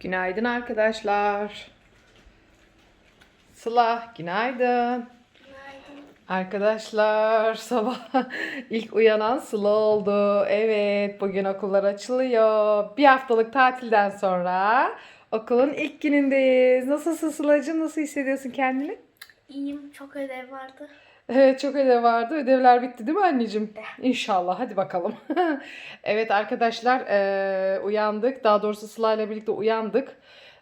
Günaydın arkadaşlar. Sıla, günaydın. Arkadaşlar sabah ilk uyanan Sıla oldu. Evet bugün okullar açılıyor. Bir haftalık tatilden sonra okulun ilk günündeyiz. Nasılsın Sıla'cığım? Nasıl hissediyorsun kendini? İyiyim. Çok ödev vardı. Evet çok ödev vardı. Ödevler bitti değil mi anneciğim? İnşallah. Hadi bakalım. evet arkadaşlar eee, uyandık. Daha doğrusu Sıla ile birlikte uyandık.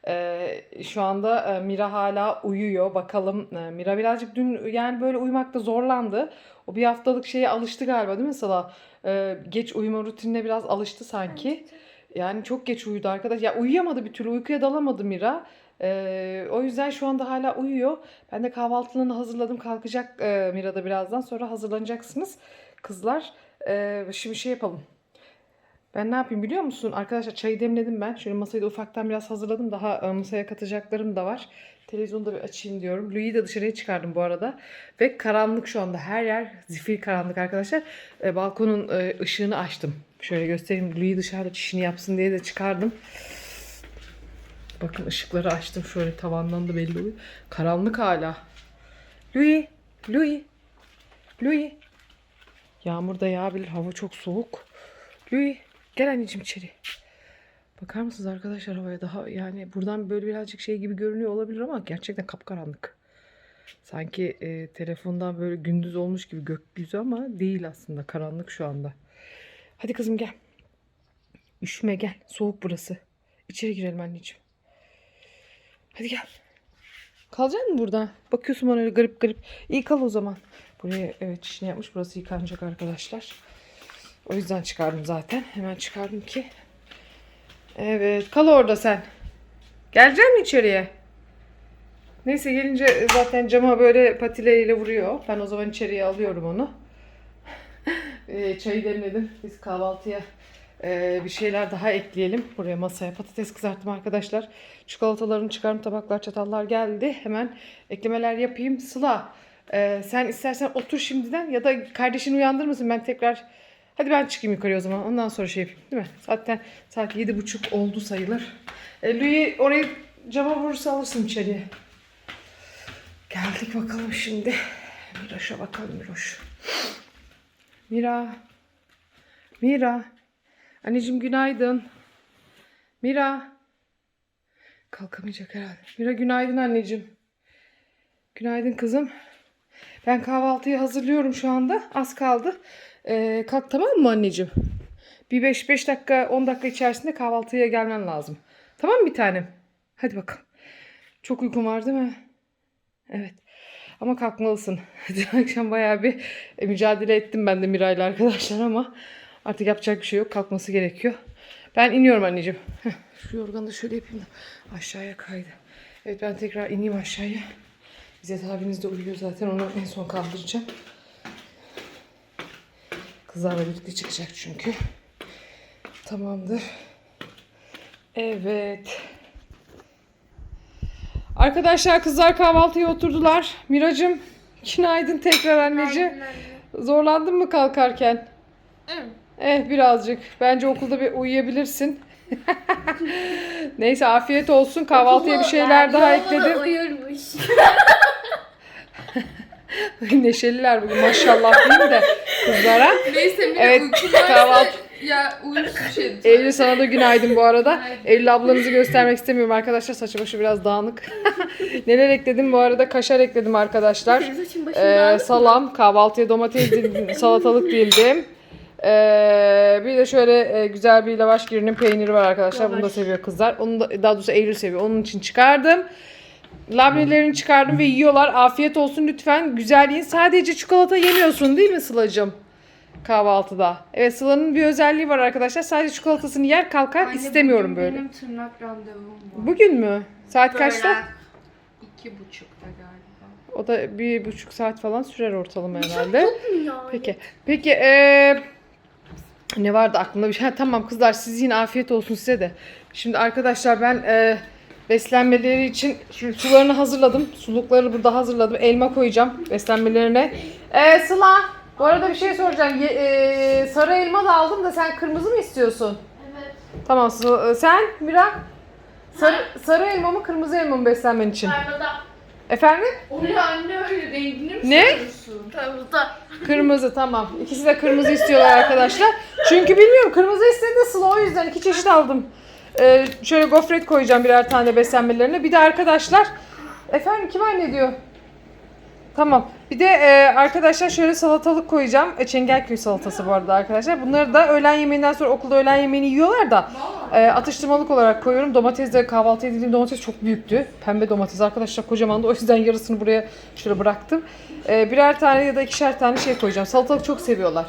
Eee, şu anda e, Mira hala uyuyor. Bakalım e, Mira birazcık dün yani böyle uyumakta zorlandı. O bir haftalık şeye alıştı galiba değil mi Sıla? Eee, geç uyuma rutinine biraz alıştı sanki. Yani çok geç uyudu arkadaş. Ya uyuyamadı bir türlü uykuya dalamadı Mira. Ee, o yüzden şu anda hala uyuyor. Ben de kahvaltılığını hazırladım. Kalkacak e, Mira da birazdan. Sonra hazırlanacaksınız kızlar. Ee, şimdi şey yapalım. Ben ne yapayım biliyor musun? Arkadaşlar çayı demledim ben. Şöyle masayı da ufaktan biraz hazırladım. Daha e, masaya katacaklarım da var. Televizyonu da bir açayım diyorum. Louis'i de dışarıya çıkardım bu arada. Ve karanlık şu anda. Her yer zifir karanlık arkadaşlar. E, balkonun e, ışığını açtım. Şöyle göstereyim. Louis dışarıda çişini yapsın diye de çıkardım. Bakın ışıkları açtım şöyle tavandan da belli oluyor. Karanlık hala. Louis, Louis, Louis. Yağmur da yağabilir. Hava çok soğuk. Louis, gel anneciğim içeri. Bakar mısınız arkadaşlar havaya daha yani buradan böyle birazcık şey gibi görünüyor olabilir ama gerçekten kapkaranlık. Sanki e, telefondan böyle gündüz olmuş gibi gökyüzü ama değil aslında karanlık şu anda. Hadi kızım gel. Üşüme gel. Soğuk burası. İçeri girelim anneciğim. Hadi gel. Kalacak mı burada? Bakıyorsun bana öyle garip garip. İyi kal o zaman. Buraya evet çişini yapmış. Burası yıkanacak arkadaşlar. O yüzden çıkardım zaten. Hemen çıkardım ki. Evet. Kal orada sen. Gelecek misin içeriye? Neyse gelince zaten cama böyle patileyle vuruyor. Ben o zaman içeriye alıyorum onu. Ee, çayı demledim. Biz kahvaltıya ee, bir şeyler daha ekleyelim. Buraya masaya patates kızarttım arkadaşlar. Çikolatalarını çıkarım tabaklar çatallar geldi. Hemen eklemeler yapayım. Sıla e, sen istersen otur şimdiden ya da kardeşini uyandırır mısın? Ben tekrar hadi ben çıkayım yukarıya o zaman. Ondan sonra şey yapayım değil mi? Zaten saat yedi buçuk oldu sayılır. E, Louis orayı cama vurursa alırsın içeriye. Geldik bakalım şimdi. Miraş'a bakalım Miroş. Mira. Mira. Anneciğim günaydın. Mira. Kalkamayacak herhalde. Mira günaydın anneciğim. Günaydın kızım. Ben kahvaltıyı hazırlıyorum şu anda. Az kaldı. Ee, kalk tamam mı anneciğim? Bir 5-5 dakika 10 dakika içerisinde kahvaltıya gelmen lazım. Tamam mı bir tanem? Hadi bakalım. Çok uykum var değil mi? Evet. Ama kalkmalısın. Dün akşam bayağı bir e, mücadele ettim ben de Miray'la arkadaşlar ama artık yapacak bir şey yok. Kalkması gerekiyor. Ben iniyorum anneciğim. Heh, şu yorganı da şöyle yapayım da aşağıya kaydı. Evet ben tekrar ineyim aşağıya. İzzet abiniz de uyuyor zaten. Onu en son kaldıracağım. Kızlarla birlikte çıkacak çünkü. Tamamdır. Evet. Arkadaşlar kızlar kahvaltıya oturdular. Miracım günaydın tekrar anneciğim. Zorlandın mı kalkarken? Eh birazcık. Bence okulda bir uyuyabilirsin. Neyse afiyet olsun. Kahvaltıya bir şeyler daha ekledim. Uyurmuş. Neşeliler bugün maşallah değil de kızlara. Neyse Mine Evet, varsa kahvaltı. ya uyursuz şey. Eylül sana da günaydın bu arada. Eylül ablanızı göstermek istemiyorum arkadaşlar. Saçı başı biraz dağınık. Neler ekledim bu arada? Kaşar ekledim arkadaşlar. Senin saçın başın Ee, dağınık mı? salam, kahvaltıya domates dildim, salatalık dildim. Ee, bir de şöyle e, güzel bir lavaş girinin peyniri var arkadaşlar. Bunu da Lavaş. seviyor kızlar. Onu da daha doğrusu Eylül seviyor. Onun için çıkardım. Labnelerini çıkardım ve yiyorlar. Afiyet olsun lütfen. Güzel yiyin. Sadece çikolata yemiyorsun değil mi Sıla'cığım? Kahvaltıda. Evet Sıla'nın bir özelliği var arkadaşlar. Sadece çikolatasını yer kalkar. Anne, istemiyorum bugün böyle. Benim tırnak randevum var. Bugün mü? Saat Böyle kaçta? İki buçukta galiba. O da bir buçuk saat falan sürer ortalama herhalde. Peki. Peki eee, ne vardı aklımda bir şey? Ha, tamam kızlar siz yine afiyet olsun size de. Şimdi arkadaşlar ben eee, beslenmeleri için şimdi sularını hazırladım. Sulukları burada hazırladım. Elma koyacağım beslenmelerine. Eee Sıla bu arada bir şey soracağım. Ye- eee, sarı elma da aldım da sen kırmızı mı istiyorsun? Evet. Tamam Sıla, e, sen Mira? Sarı, sarı elma mı kırmızı elma mı beslenmen için? Kırmızı. Efendim? O ne anne öyle rengini mi Ne? Kırmızı. Kırmızı tamam. İkisi de kırmızı istiyorlar arkadaşlar. Çünkü bilmiyorum kırmızı istedi Sıla o yüzden iki çeşit aldım. Ee, şöyle gofret koyacağım birer tane beslenmelerine. Bir de arkadaşlar efendim kim anne diyor? Tamam. Bir de e, arkadaşlar şöyle salatalık koyacağım. E, Çengelköy salatası bu arada arkadaşlar. Bunları da öğlen yemeğinden sonra okulda öğlen yemeğini yiyorlar da e, atıştırmalık olarak koyuyorum. Domates de kahvaltı edildiğim domates çok büyüktü. Pembe domates arkadaşlar kocaman da o yüzden yarısını buraya şöyle bıraktım. E, birer tane ya da ikişer tane şey koyacağım. Salatalık çok seviyorlar.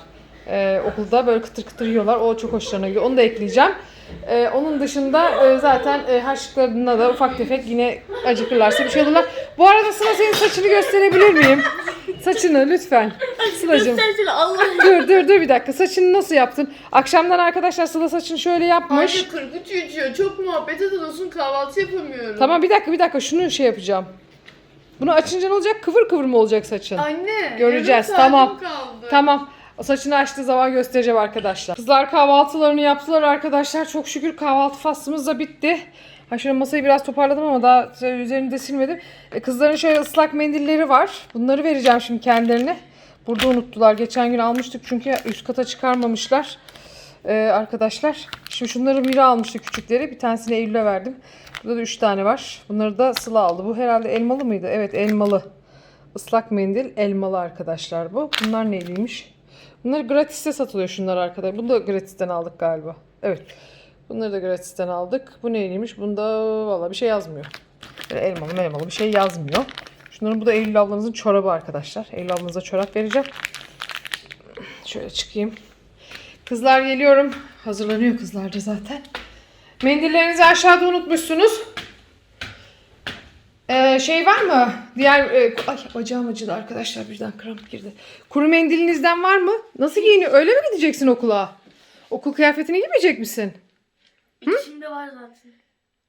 E, okulda böyle kıtır kıtır yiyorlar. O çok hoşlarına gidiyor. Onu da ekleyeceğim. E, onun dışında e, zaten e, harçlıklarına da ufak tefek yine acıkırlarsa bir şey olurlar. Bu arada Sıla senin saçını gösterebilir miyim? Saçını lütfen. Sıla'cığım. Göstersene Allah. Dur dur dur bir dakika. Saçını nasıl yaptın? Akşamdan arkadaşlar Sıla saçını şöyle yapmış. Anne kırgıç yüzüyor. Çok muhabbet ediyorsun kahvaltı yapamıyorum. Tamam bir dakika bir dakika şunu şey yapacağım. Bunu açınca ne olacak? Kıvır kıvır mı olacak saçın? Anne. Göreceğiz, yarım tamam. saatim Kaldı. Tamam. O saçını açtığı zaman göstereceğim arkadaşlar. Kızlar kahvaltılarını yaptılar arkadaşlar. Çok şükür kahvaltı faslımız da bitti. Ha şöyle masayı biraz toparladım ama daha şey üzerini de silmedim. E, kızların şöyle ıslak mendilleri var. Bunları vereceğim şimdi kendilerine. Burada unuttular. Geçen gün almıştık çünkü üst kata çıkarmamışlar. E, arkadaşlar. Şimdi şunları Mira almıştı küçükleri. Bir tanesini Eylül'e verdim. Burada da 3 tane var. Bunları da Sıla aldı. Bu herhalde elmalı mıydı? Evet elmalı. Islak mendil elmalı arkadaşlar bu. Bunlar neyliymiş? Bunlar gratis'te satılıyor şunlar arkadaşlar. Bunu da gratis'ten aldık galiba. Evet. Bunları da gratis'ten aldık. Bu neyliymiş? Bunda valla bir şey yazmıyor. Böyle elmalı elmalı bir şey yazmıyor. Şunların bu da Eylül ablanızın çorabı arkadaşlar. Eylül ablanıza çorap vereceğim. Şöyle çıkayım. Kızlar geliyorum. Hazırlanıyor kızlar da zaten. Mendillerinizi aşağıda unutmuşsunuz. Ee, şey var mı? Diğer e, ay bacağım acıdı arkadaşlar birden kramp girdi. Kuru mendilinizden var mı? Nasıl giyiniyor? Öyle mi gideceksin okula? Okul kıyafetini giymeyecek misin? İçinde var zaten.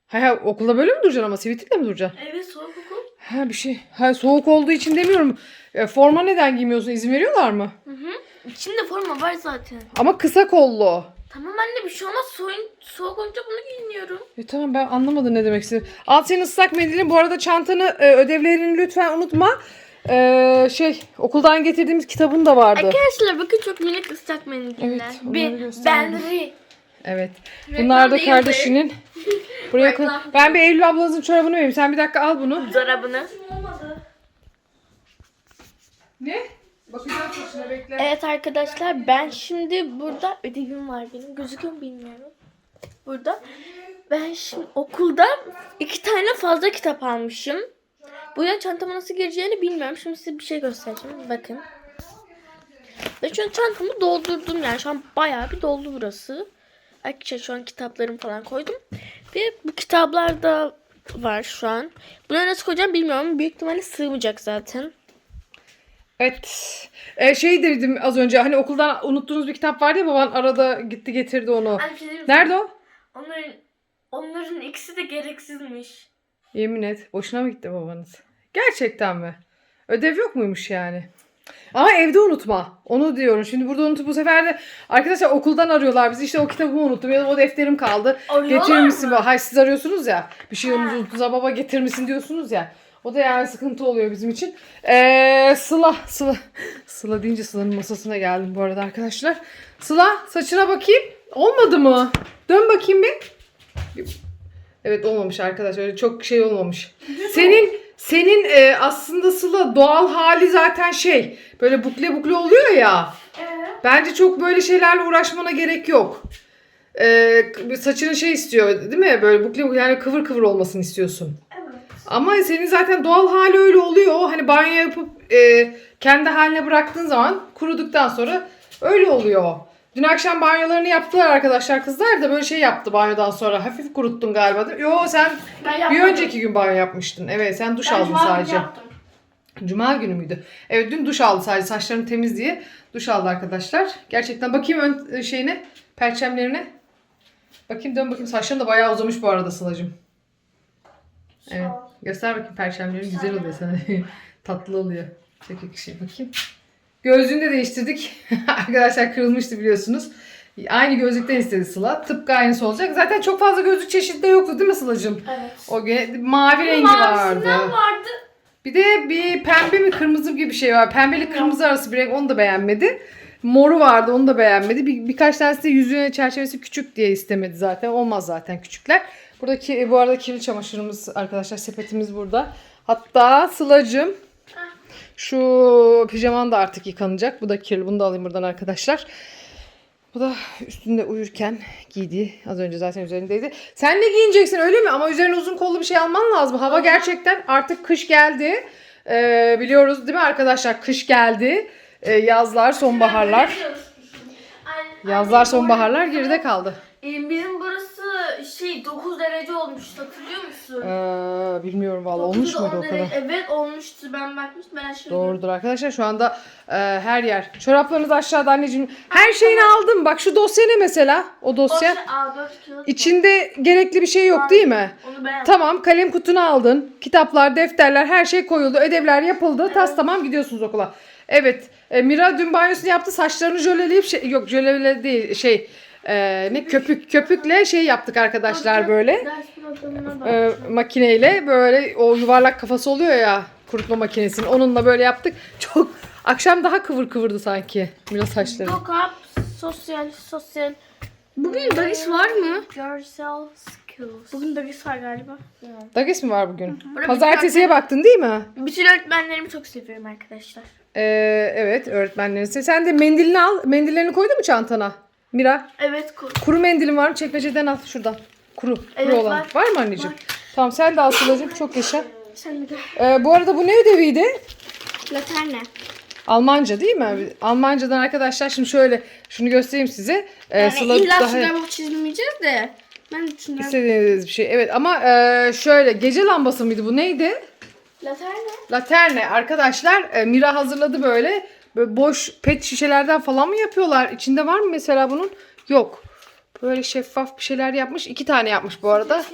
Ha, ha okulda böyle mi duracaksın ama sivitle mi duracaksın? Evet soğuk okul. Ha bir şey. Ha soğuk olduğu için demiyorum. E, forma neden giymiyorsun? İzin veriyorlar mı? Hı hı. İçinde forma var zaten. Ama kısa kollu. Tamam anne bir şey olmaz. Soğuk, soğuk olunca bunu giyiniyorum. E tamam ben anlamadım ne demek istediğini. Al senin ıslak mendilin. Bu arada çantanı, e, ödevlerini lütfen unutma. E, şey okuldan getirdiğimiz kitabın da vardı. Arkadaşlar bakın çok minik ıslak mendiller. Evet, gösterdim. benri. Evet. Reklam Bunlar da değildi. kardeşinin. Buraya koy- Reklam. Ben bir Eylül ablanızın çorabını vereyim. Sen bir dakika al bunu. Zarabını. Ne? Bakacağım saçına bekle. Evet arkadaşlar ben şimdi burada ödevim var benim. Gözüküyor mu bilmiyorum. Burada. Ben şimdi okulda iki tane fazla kitap almışım. Bu yüzden çantama nasıl gireceğini bilmiyorum. Şimdi size bir şey göstereceğim. Bakın. Ve şu an çantamı doldurdum. Yani şu an bayağı bir doldu burası. Arkadaşlar şu an kitaplarımı falan koydum. Ve bu kitaplar da var şu an. Bunları nasıl koyacağım bilmiyorum. Büyük ihtimalle sığmayacak zaten. Evet. E, şey dedim az önce hani okuldan unuttuğunuz bir kitap vardı ya baban arada gitti getirdi onu. Ay, şey diyeyim? Nerede o? Onların onların ikisi de gereksizmiş. Yemin et. Boşuna mı gitti babanız? Gerçekten mi? Ödev yok muymuş yani? Ama evde unutma. Onu diyorum. Şimdi burada unutup bu sefer de arkadaşlar okuldan arıyorlar bizi. İşte o kitabımı unuttum ya da o defterim kaldı. Arıyorlar Getirir misin? Hayır siz arıyorsunuz ya. Bir şey Ha. unuttuğunuzda baba getir misin diyorsunuz ya. O da yani sıkıntı oluyor bizim için. Ee, Sıla, Sıla. Sıla deyince Sıla'nın masasına geldim bu arada arkadaşlar. Sıla saçına bakayım. Olmadı mı? Dön bakayım bir. Evet olmamış arkadaşlar. Öyle çok şey olmamış. Senin senin e, aslında Sıla doğal hali zaten şey. Böyle bukle bukle oluyor ya. Evet. Bence çok böyle şeylerle uğraşmana gerek yok. Ee, saçının şey istiyor değil mi? Böyle bukle bukle yani kıvır kıvır olmasını istiyorsun. Evet. Ama senin zaten doğal hali öyle oluyor. Hani banyo yapıp e, kendi haline bıraktığın zaman kuruduktan sonra öyle oluyor. Dün akşam banyolarını yaptılar arkadaşlar kızlar da böyle şey yaptı banyodan sonra. Hafif kuruttun galiba değil mi? Yo sen Ben bir yapmadım. önceki gün banyo yapmıştın. Evet sen duş Ben aldın cuma günü sadece. yaptım. Cuma günü müydü? Evet dün duş aldı sadece saçlarını temiz diye. Duş aldı arkadaşlar. Gerçekten bakayım ön e, şeyine, perçemlerine. Bakayım dön bakayım saçların da bayağı uzamış bu arada Sıla'cığım. Evet. Ol. Göster bakayım perçemlerin güzel oluyor sana. Tatlı oluyor. Çok yakışıyor bakayım. Gözlüğünü de değiştirdik. Arkadaşlar kırılmıştı biliyorsunuz. Aynı gözlükten istedi Sıla. Tıpkı aynısı olacak. Zaten çok fazla gözlük çeşidi de yoktu değil mi Sıla'cığım? Evet. O gün mavi rengi vardı. Mavisinden vardı. Bir de bir pembe mi kırmızı gibi bir şey var. Pembeli kırmızı arası bir renk onu da beğenmedi. Moru vardı onu da beğenmedi. Bir, birkaç tanesi de yüzüğüne çerçevesi küçük diye istemedi zaten. Olmaz zaten küçükler. Buradaki bu arada kirli çamaşırımız arkadaşlar sepetimiz burada. Hatta Sıla'cığım şu pijaman da artık yıkanacak. Bu da kirli. Bunu da alayım buradan arkadaşlar. Bu da üstünde uyurken giydi. Az önce zaten üzerindeydi. Sen ne giyineceksin öyle mi? Ama üzerine uzun kollu bir şey alman lazım. Hava gerçekten artık kış geldi. Ee, biliyoruz değil mi arkadaşlar? Kış geldi. Ee, yazlar, sonbaharlar. Yazlar, sonbaharlar geride kaldı. arada, e, Bizim burası şey 9 derece olmuş hatırlıyor musun? Ee, bilmiyorum valla olmuş 9'da muydu 10 o kadar? Evet olmuştu ben bakmıştım ben aşırı. Doğrudur arkadaşlar. Şu anda e, her yer. Çoraplarınız aşağıda anneciğim. Her şeyini aldım. Bak şu dosya ne mesela? O dosya. şey A4 kağıt. İçinde gerekli bir şey yok değil mi? Onu beğendim. Tamam kalem kutunu aldın. Kitaplar, defterler her şey koyuldu. Ödevler yapıldı. Tas tamam gidiyorsunuz okula. Evet. e, Mira dün banyosunu yaptı. Saçlarını jöleleyip şey, yok jölele değil şey e, ne köpük köpükle şey yaptık arkadaşlar böyle. E, bak. makineyle böyle o yuvarlak kafası oluyor ya kurutma makinesinin. Onunla böyle yaptık. Çok akşam daha kıvır kıvırdı sanki Mira saçları. Yok abi sosyal sosyal. Bugün ders var mı? Görsel skills. Bugün ders var galiba. Dagis mi var bugün? Burada Pazartesiye baktın değil mi? Bütün öğretmenlerimi çok seviyorum arkadaşlar. Ee, evet öğretmenlerin. Sen de mendilini al. Mendillerini koydun mu çantana? Mira. Evet kur. Kuru mendilin var mı? Çekmeceden al şuradan. Kuru. Kuru Evet, olan. var. Var. mı anneciğim? Tamam sen de al Sıla'cığım. Çok yaşa. Sen bir de. Ee, bu arada bu ne ödeviydi? Laterne. Almanca değil mi? Almancadan arkadaşlar şimdi şöyle şunu göstereyim size. Ee, Yani Sıla illa daha şuraya bak çizmeyeceğiz de. Ben düşünüyorum. istediğiniz bir şey. Evet ama e, şöyle gece lambası mıydı bu? Neydi? Laterne. Laterne arkadaşlar e, Mira hazırladı böyle. Böyle boş pet şişelerden falan mı yapıyorlar? İçinde var mı mesela bunun? Yok. Böyle şeffaf bir şeyler yapmış. İki tane yapmış bu arada.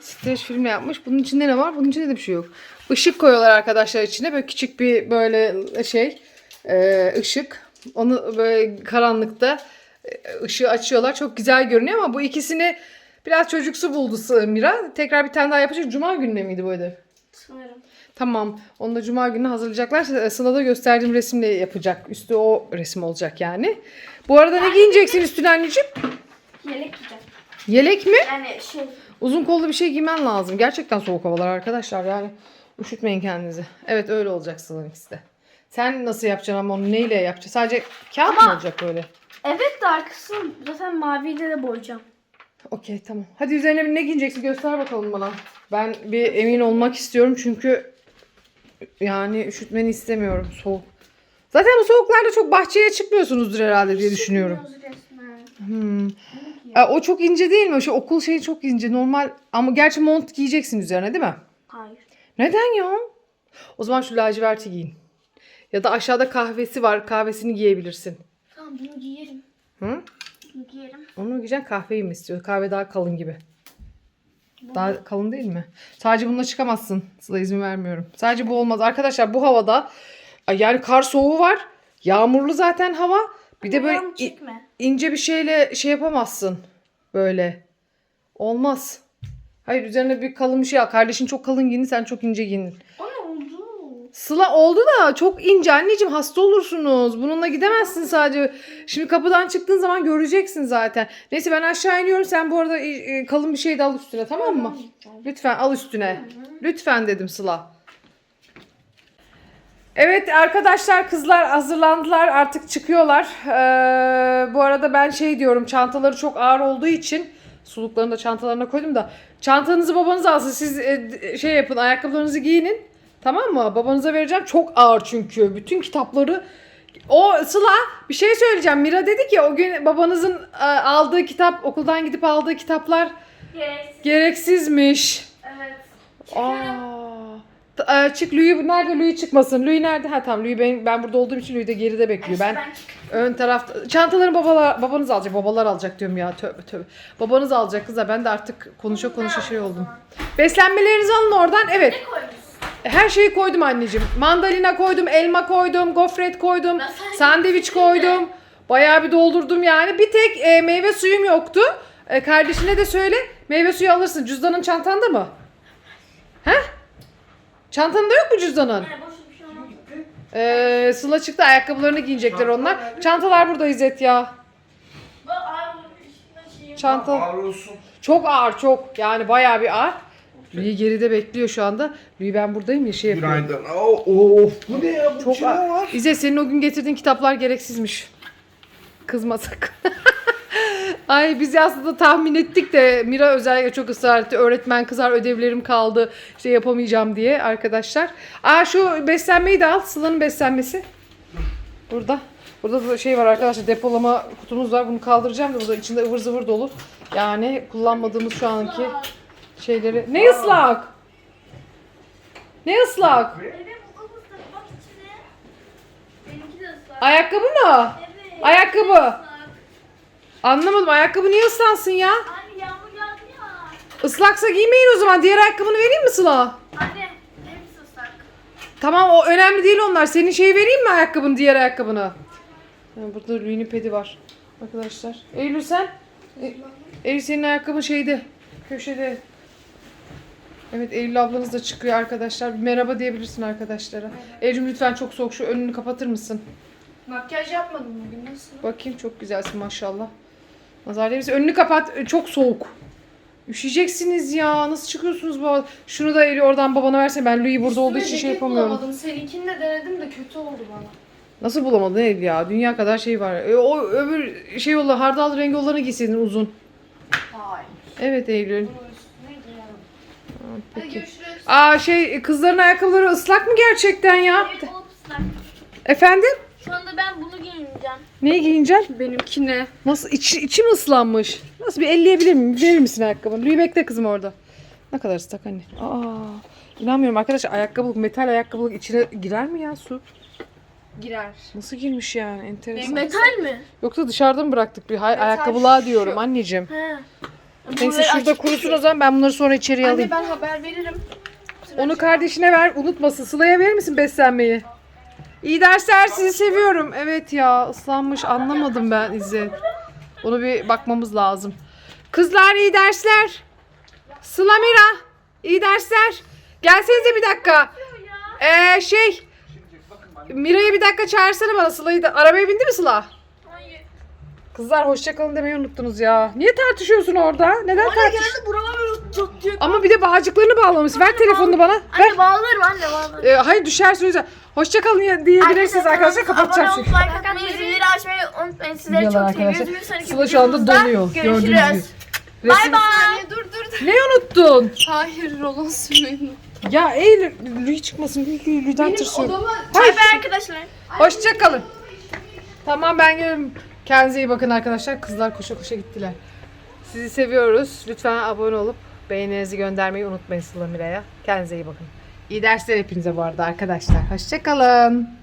Streç filmle yapmış. Bunun içinde ne var? Bunun içinde de bir şey yok. Işık koyuyorlar arkadaşlar içine. Böyle küçük bir böyle şey e, ışık. Onu böyle karanlıkta e, ışığı açıyorlar. Çok güzel görünüyor ama bu ikisini biraz çocuksu buldu Mira. Tekrar bir tane daha yapacak. Cuma gününe miydi bu ödev? Sanırım. Tamam. Onu da cuma günü hazırlayacaklar. E, Sıla'da gösterdiğim resimle yapacak. Üstü o resim olacak yani. Bu arada ne giyineceksin üstüne anneciğim? Yelek giyeceğim. Yelek mi? Yani şey. Uzun kollu bir şey giymen lazım. Gerçekten soğuk havalar arkadaşlar. Yani üşütmeyin kendinizi. Evet öyle olacak ikisi de. Sen nasıl yapacaksın ama onu neyle yapacaksın? Sadece kağıt mı Ama- olacak böyle? Evet de arkasını zaten maviyle de boyayacağım. Okey tamam. Hadi üzerine bir ne giyeceksin göster bakalım bana. Ben bir emin olmak istiyorum çünkü yani üşütmeni istemiyorum soğuk. Zaten bu soğuklarda çok bahçeye çıkmıyorsunuzdur herhalde diye düşünüyorum. Hmm. E, o çok ince değil mi? Şu okul şeyi çok ince. Normal ama gerçi mont giyeceksin üzerine değil mi? Hayır. Neden ya? O zaman şu laciverti giyin. Ya da aşağıda kahvesi var. Kahvesini giyebilirsin. Tamam bunu giyerim. Hı? Bunu giyerim. Onu giyeceksin kahveyi mi istiyor? Kahve daha kalın gibi. Daha kalın değil mi? Sadece bununla çıkamazsın. Sıla izin vermiyorum. Sadece bu olmaz. Arkadaşlar bu havada yani kar soğuğu var. Yağmurlu zaten hava. Bir de böyle ince bir şeyle şey yapamazsın. Böyle. Olmaz. Hayır üzerine bir kalın bir şey al. Kardeşin çok kalın giyindi sen çok ince giyindin. O ne oldu? Sıla oldu da çok ince anneciğim hasta olursunuz. Bununla gidemezsin sadece. Şimdi kapıdan çıktığın zaman göreceksin zaten. Neyse ben aşağı iniyorum. Sen bu arada e, e, kalın bir şey de al üstüne tamam mı? Lütfen al üstüne. Lütfen dedim Sıla. Evet arkadaşlar kızlar hazırlandılar artık çıkıyorlar. Ee, bu arada ben şey diyorum çantaları çok ağır olduğu için suluklarını da çantalarına koydum da çantanızı babanız alsın siz e, şey yapın ayakkabılarınızı giyinin tamam mı babanıza vereceğim çok ağır çünkü bütün kitapları o Sıla bir şey söyleyeceğim Mira dedi ki o gün babanızın e, aldığı kitap okuldan gidip aldığı kitaplar Yes. gereksizmiş. Evet. Aa. E, Çık Louis nerede Louis çıkmasın. Louis nerede? Ha tamam Louis ben, ben burada olduğum için Louis de geride bekliyor. Ben ön tarafta çantaları babalar babanız alacak. Babalar alacak diyorum ya. Tövbe tövbe. Babanız alacak kızlar. Ben de artık konuşa konuşa şey oldum. Beslenmelerinizi alın oradan. Evet. Ne koymuşsun? Her şeyi koydum anneciğim. Mandalina koydum, elma koydum, gofret koydum, Ben sadece sandviç koydum. Bayağı bir doldurdum yani. Bir tek e, meyve suyum yoktu. E, kardeşine de söyle meyve suyu alırsın. Cüzdanın çantanda mı? He? Çantanda yok mu cüzdanın? Ee, Sıla çıktı ayakkabılarını giyecekler onlar. Çantalar burada İzzet ya. Çanta Ağır olsun. çok ağır çok yani bayağı bir ağır. Lüyi geride bekliyor şu anda. Lüyi ben buradayım ya şey yapıyorum. Günaydın. Oo, Of bu ne ya? Bu Çok ağır. var? İzzet senin o gün getirdiğin kitaplar gereksizmiş. Kızma sakın. Ay biz aslında tahmin ettik de Mira özellikle çok ısrar etti. Öğretmen kızar ödevlerim kaldı. İşte yapamayacağım diye arkadaşlar. Aa şu beslenmeyi de al. Sıla'nın beslenmesi. Burada. Burada da şey var arkadaşlar depolama kutumuz var. Bunu kaldıracağım da burada içinde ıvır zıvır dolu. Yani kullanmadığımız şu anki şeyleri. Ne ıslak? Ne ıslak? Ayakkabı mı? Ayakkabı. Anlamadım. Ayakkabı niye ıslansın ya? Anne yağmur yağdı ya. Islaksa giymeyin o zaman. Diğer ayakkabını vereyim mi Sıla? Anne hepsi ıslak. Tamam o önemli değil onlar. Senin şeyi vereyim mi ayakkabını, diğer ayakkabını? Ha, Burada Louis'nin pedi var. Arkadaşlar. Eylül sen? E- Eylül senin ayakkabın şeyde. Köşede. Evet Eylül ablanız da çıkıyor arkadaşlar. Bir merhaba diyebilirsin arkadaşlara. Eylül lütfen çok soğuk şu önünü kapatır mısın? Makyaj yapmadım bugün nasıl? Bakayım çok güzelsin maşallah. Nazar değmesin. Önünü kapat. e, Çok soğuk. Üşüyeceksiniz ya. Nasıl çıkıyorsunuz bu? Şunu da Eylül oradan babana versene. Ben Louis burada olduğu için şey yapamıyorum. Bulamadım. Seninkini de denedim de kötü oldu bana. Nasıl bulamadın Eylül ya? Dünya kadar şey var. E, o öbür şey yolla hardal rengi olanı giyseydin uzun. Hayır. Evet Eylül. Giyerim. Tamam, Hadi Peki. görüşürüz. Aa şey kızların ayakkabıları ıslak mı gerçekten ya? Evet o ıslak. Efendim? Şu anda ben bunu giyineceğim. Neyi giyineceksin? Benimki ne? Nasıl içi, içi mi ıslanmış? Nasıl bir elleyebilir miyim? Verir misin ayakkabını? Louis bekle kızım orada. Ne kadar ıslak anne. Aa, inanmıyorum arkadaşlar ayakkabılık metal ayakkabılık içine girer mi ya su? Girer. Nasıl girmiş yani enteresan. Metal mi? Yoksa dışarıda mı bıraktık bir hay- Metal ayakkabılığa şu. diyorum anneciğim. He. Neyse şurada kurusun o zaman ben bunları sonra içeriye alayım. Anne ben haber veririm. Onu kardeşine ver unutmasın. Sıla'ya verir misin beslenmeyi? İyi dersler sizi seviyorum. Evet ya ıslanmış anlamadım ben İzzet. Onu bir bakmamız lazım. Kızlar iyi dersler. Sıla Mira iyi dersler. Gelsenize bir dakika. Ee, şey Mira'yı bir dakika çağırsana bana Sıla'yı da. Arabaya bindi mi Sıla? Kızlar hoşçakalın demeyi unuttunuz ya. Niye tartışıyorsun orada? Neden tartışıyorsun? Geldi buraları tutacak. Ama bir de bağcıklarını bağlamış. Ver telefonunu bana. Ver. Anne bağlarım anne bağlarım. Ee, hayır düşersin o yüzden. Hoşçakalın ya- diyebilirsiniz arkadaşlar. Kapatacağım Abone çünkü. olmayı, like atmayı, zilleri açmayı unutmayın. Sizleri Biliyorlar çok seviyoruz. arkadaşlar. Bir sonraki Sıla şu anda videomuzda donuyor. Gördüğünüz gibi. Görüşürüz. Bay Resim- bay. Anne dur dur dur. Ne unuttun? Hayır rolon sürmeyin. Ya Eylül, Lüy çıkmasın. Lüy, Lüy, Lüy'den tırsıyorum. Bay bay arkadaşlar. Hoşçakalın. Tamam ben geliyorum. Kendinize iyi bakın arkadaşlar. Kızlar koşa koşa gittiler. Sizi seviyoruz. Lütfen abone olup beğenilerinizi göndermeyi unutmayın Sıla Mira'ya. Kendinize iyi bakın. İyi dersler hepinize bu arada arkadaşlar. Hoşçakalın.